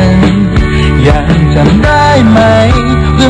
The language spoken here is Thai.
น